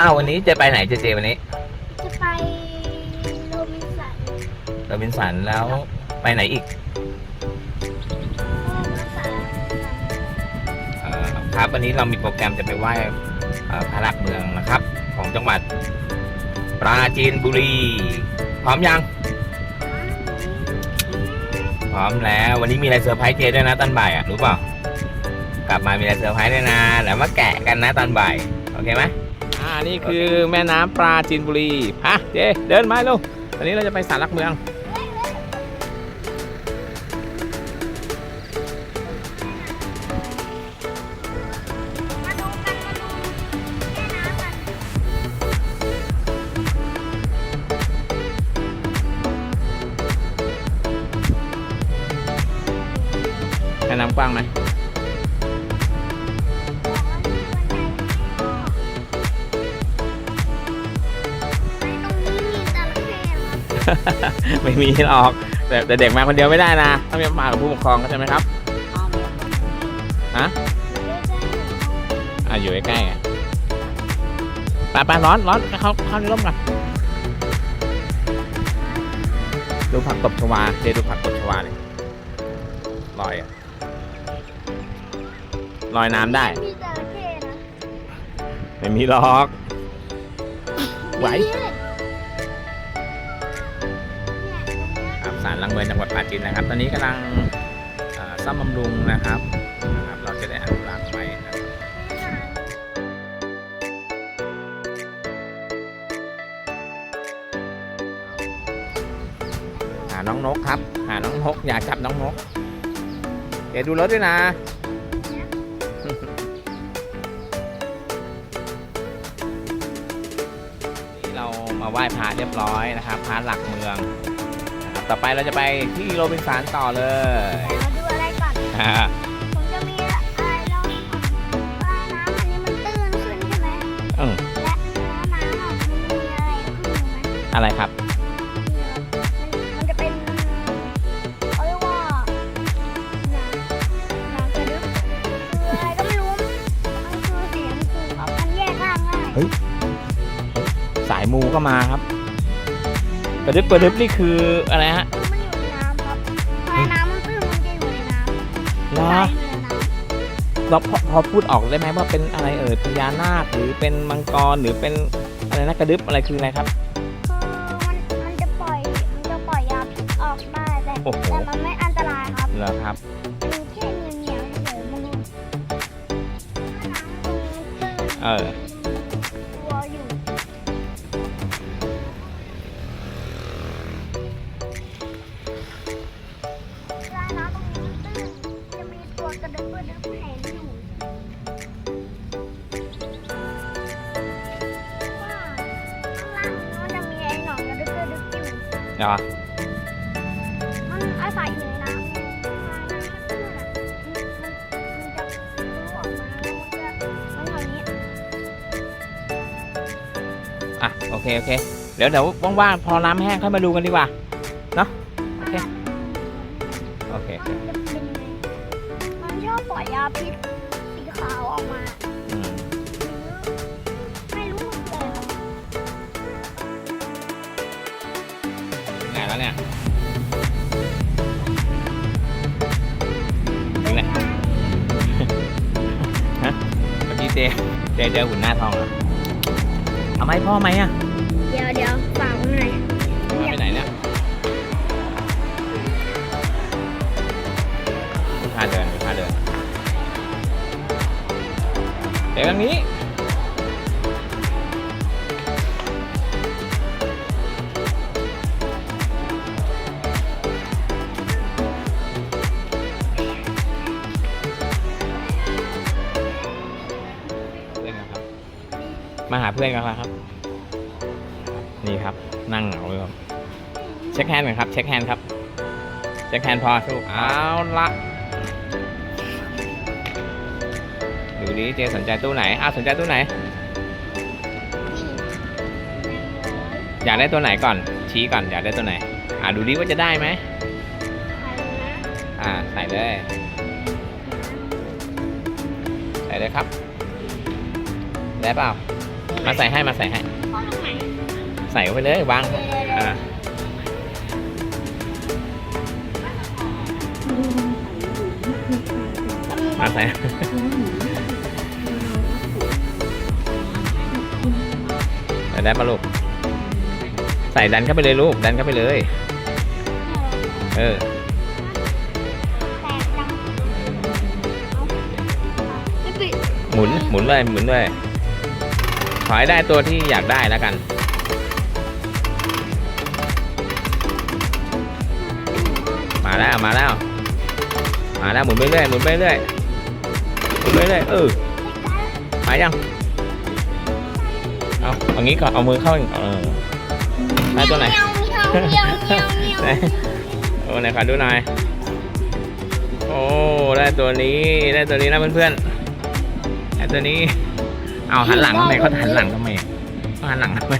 อ้าววันนี้จะไปไหนเจเจวันนี้จะไปโรบินสันโรบินสันแล้วไปไหนอีกก็ภาษาเอ่อครับวันนี้เรามีโปรแกรมจะไปไหว้เอ่อพระหลักเมืองนะครับ ของจังหวัดปราจีนบุรีพร้อมยังพร้อมแล้ว วันนี้มีอะไรเซอร์ไพรส์เจด้วยนะตอนบ่ายอะรู้เปล่ากลับมามีอะไรเซอร์ไพรส์ด้วยนะแล้วมาแกะกันนะตอนบ่ายโอเคไหม อ่านี่คือแม่น้ำปราจีนบุรีฮะเจเดินมาลูกตอนนี้เราจะไปศาลหลักเมือง แม่น้ำกันแม่น้ำกว้างไหม ไม่มีหรอกแต่แต่เด็กมาคนเดียวไม่ได้นะต้องมีมากับผู้ปกครองเข้าใจไหมครับฮะอะอยู่ใกล้ๆไงไปไปร้อนร้อนไปเข้าเข้าในร่มกันดูผักตบชวาเดดูผักตบชวาเลยลอยอะลอยน้ำได้มีจระเข้นะไม่มีหรอกไหว สารลังเมืองจังหวัดปราจีนนะครับ ตอนนี้กำลังซ่อมบำรุงนะครับนะครับ เราจะได้อนุรักษ์ไว้นะครับหาน้องนกครับ หาน้องนกอย่าจับน้องนก เดี๋ยวดูรถด้วยนะนี่เรามาไหว้พระเรียบร้อยนะครับพระหลักเมือง ต่อไปเราจะไปที่โรบินสันต่อเลยมาดูอะไรก่อน อ่าผมจะมีอะไรเล่าให้ฟังว่าน้ำอันนี้มันตื้นขึ้นใช่ไหม อืมและแล้วน้ำอะมันมีอะไรขึ้นอยู่ไหมอะไรครับมันมันจะเป็นเขาเรียกว่าน้ำน้ำกระดึ๊บคืออะไรก็ไม่รู้มันคือเสียงคือครับมันแยกร่างง่าย สายมูก็มาครับ กระดึบกระดึบนี่คืออะไรฮะคือมันอยู่ในน้ำครับพอน้ำมันตื้นมันจะอยู่ในน้ำเหรอใช่อยู่ในน้ำเราพอพอพูดออกได้ไหมว่าเป็นอะไรเอ่ยพญานาคหรือเป็นมังกรหรือเป็นอะไรนะกระดึบอะไรคืออะไรครับ คือมันมันจะปล่อยมันจะปล่อยยาพิษออกได้แต่โอ้โห แต่มันไม่อันตรายครับเหรอครับมันแค่เหนียวๆเฉยๆมันน้ำมันตื้นเออ เหรอมันอาศัยอยู่ในน้ำน้ำมันตื้นอะมันจะรูออกมามันจะมันอย่างนี้อะโอเค โอเค เดี๋ยวเดี๋ยวว่างๆพอน้ำแห้งค่อยมาดูกันดีกว่า เนาะโอเค โอเคมันจะเป็นยังไงมันชอบปล่อยยาพิษสีขาวออกมา อืม เนี่ยถึงไหนฮะเมื่อกี้เจเจเจอหุ่นหน้าทองเหรอเอาไหมพ่อไหมอะเดี๋ยวเดี๋ยวฝากไว้หน่อยมาไปไหนเนี่ยพาเดินพาเดินเดี๋ยวทางนี้ เพื่อนกันแล้วครับ นี่ครับ นั่งเหงาเลยครับ เช็คแฮนด์ก่อนครับ เช็คแฮนด์ครับ เช็คแฮนด์พอถูกเอาละดูดิเจสนใจตู้ไหนอ้าวสนใจตู้ไหน อยากได้ตัวไหนก่อน ชี้ก่อนอยากได้ตัวไหน อ่าดูดิว่าจะได้ไหมอ่าใส่เลยใส่เลยครับ ได้เปล่า มาใส่ให้มาใส่ให้พ่อตรงไหนใส่เข้าไปเลยวางอ่ามาใส่ใส่ได้ปะลูก ใส่ดันเข้าไปเลยลูก ดันเข้าไปเลย เออแตกจังเอาไม่ปิดหมุนหมุนเลยหมุนเลย ขอให้ได้ตัวที่อยากได้แล้วกัน มาแล้วมาแล้ว มาแล้วหมุนไปเรื่อยหมุนไปเรื่อยหมุนไปเรื่อยเออมายังเอาเอางี้ก่อนเอามือเข้าเออได้ตัวไหนเมียวเมียวเมียวเมียวไหนโอ้ไหนขอดูหน่อยโอ้ได้ตัวนี้ได้ตัวนี้นะเพื่อนๆได้ตัวนี้ เอาหันหลังทำไมเขาหันหลังทำไมเขาหันหลังทำไม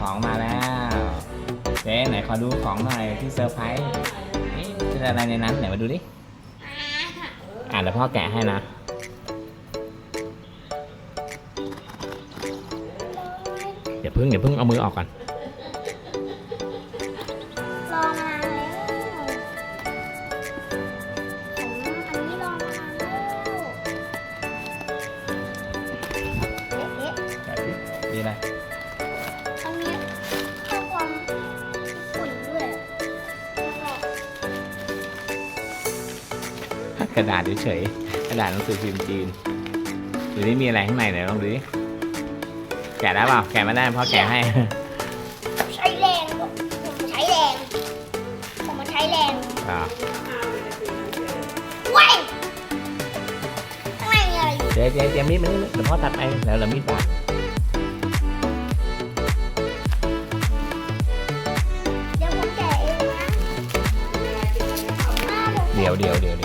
ของมาแล้วเจ๊ไหนขอดูของหน่อยที่เซอร์ไพรส์นี่เป็นอะไรในนั้นไหนมาดูดิอ่าเดี๋ยวพ่อแกะให้นะอย่าเพิ่งอย่าเพิ่งเอามือออกก่อน ก็กระดาษเฉยๆกระดาษหนังสือพิมพ์จีนดูนี่มีอะไรข้างในไหนลองดูดิแกะได้เปล่าแกะไม่ได้พ่อแกะให้ ใช้แรงผมใช้แรงผมมาใช้แรงอ่าเว้ยข้างในมีอะไรอยู่เจ๊เจ๊เจ๊มีดมานี่เดี๋ยวพ่อตัดไปแล้วเรามีดตัดเดี๋ยวผมแกะเองนะอ่าผมเดี๋ยวเดี๋ยวเดี๋ยว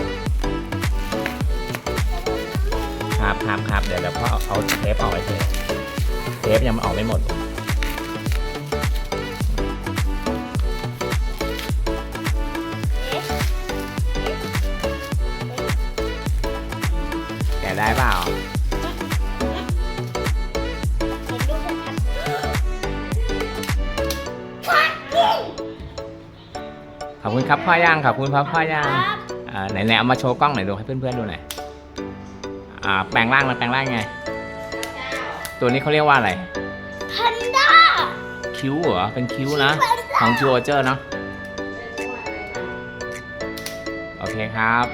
เดี๋ยวครับครับครับ เดี๋ยวเดี๋ยวพ่อเอาเทปออกไปเลยเทปยังออกไม่หมดเอ๊ะแกะได้เปล่าเห็นดูชัดๆชัดจริงขอบคุณครับพ่อย่างขอบคุณครับพ่อย่างครับอ่าไหนไหนเอามาโชว์กล้องหน่อยดูให้เพื่อนๆดูหน่อย อ่าแปลงร่างนะแปลงร่างไง ตัวนี้เขาเรียกว่าอะไรพันด้าคิ้วเหรอ เป็นคิ้วนะ ของจูโอเจอร์เนาะ โอเคครับ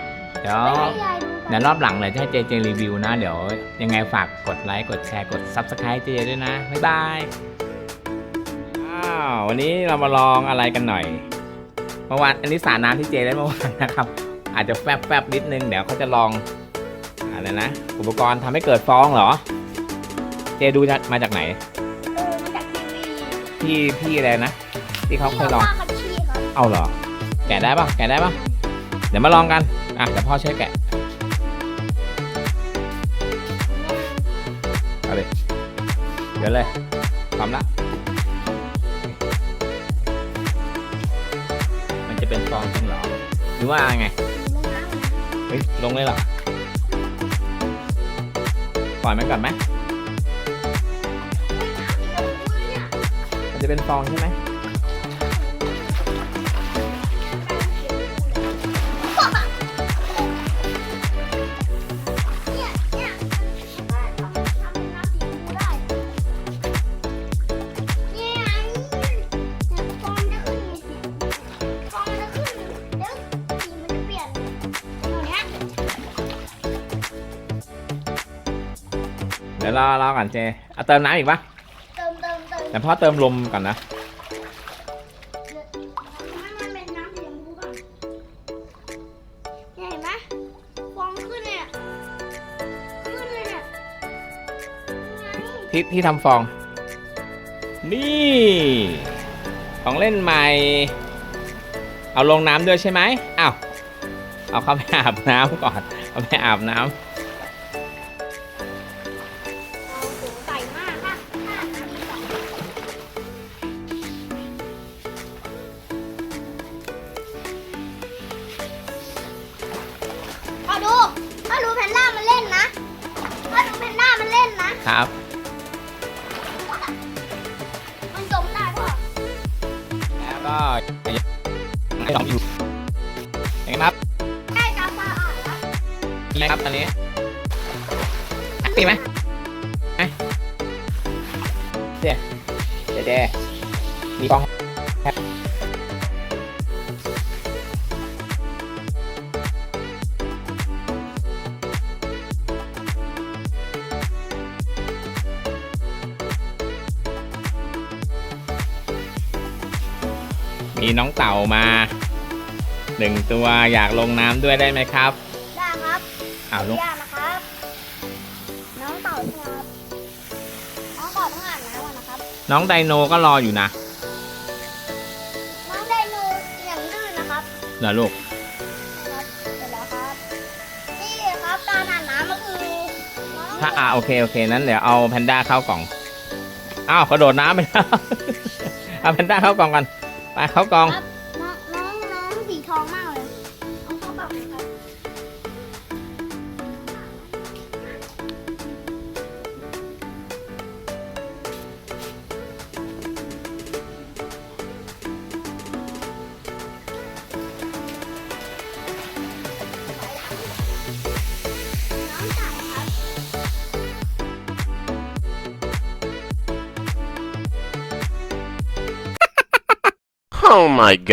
เดี๋ยวไม่ให้ยายดูเดี๋ยวรอบหลังเลยจะให้เจเจรีวิวนะ เดี๋ยวยังไงฝากกดไลค์ กดแชร์ กด Subscribe เจเจด้วยนะ บ๊ายบาย อ้าว วันนี้เรามาลองอะไรกันหน่อย เมื่อวาน อันนี้สาน้ำที่เจเล่นเมื่อวานนะครับ อาจจะแฟบแฟบๆนิดนึง เดี๋ยวเขาจะลอง อะไรนะ อุปกรณ์ทำให้เกิดฟองเหรอ เจดูมาจากไหน เออมาจากทีวีพี่พี่อะไรนะ ที่เขาเคยลองที่เขาชี้ครับเอาเหรอ แกะได้ปะแกะได้ปะเดี๋ยวมาลองกัน อะ เดี๋ยวพ่อช่วยแกะ เอาเลยเดี๋ยวเลยพร้อมละ มันจะเป็นฟองจริงเหรอ หรือว่าไง เฮ้ย ลงเลยเหรอปล่ อยมันก่อนไหมมันจะเป็นฟองใช่ไหม ดี๋ยวรอรอก่อนเจเอาเติมน้ำอีกปะเติมเติมเติมแต่พ่อเติมลมก่อนนะ ให้มันเป็นน้ำสีชมพูก่อนเนี่ยเห็นไหมฟองขึ้นเลยอะขึ้นเลยเนี่ยไงที่ที่ทำฟอง นี่ ของเล่นใหม่ เอาลงน้ำด้วยใช่ไหมอ้าว เอาเข้าไปอาบน้ำก่อน เอาไปอาบน้ำ ครับอะมันจมได้พ่อแล้วก็ให้ลองอยู่เห็นไหมครับได้จับปลาอะนะมีไหมครับตอนนี้มีไหมไหมเดี๋ยวเดี๋ยวเดี๋ยวมีกล้อง มีน้องเต่ามาหนึ่งตัวอยากลงน้ำด้วยได้ไหมครับ ได้ครับอ้าวลง ยากนะครับ น้องเต่าใช่ไหมครับ น้องเต่าต้องอ่านน้ำก่อนนะครับ น้องไดโนก็รออยู่นะน้องไดโนอย่างดื้อนะครับ เหรอลูกนะครับเสร็จแล้วครับ นี่ครับการอ่านน้ำก็คือน้องถ้าอ่าโอเคโอเคนั้นเดี๋ยวเอาแพนด้าเข้ากล่อง อ้าวกระโดดน้ำไปแล้ว เอาแพนด้าเข้ากล่องกัน ไปเ Oh my god.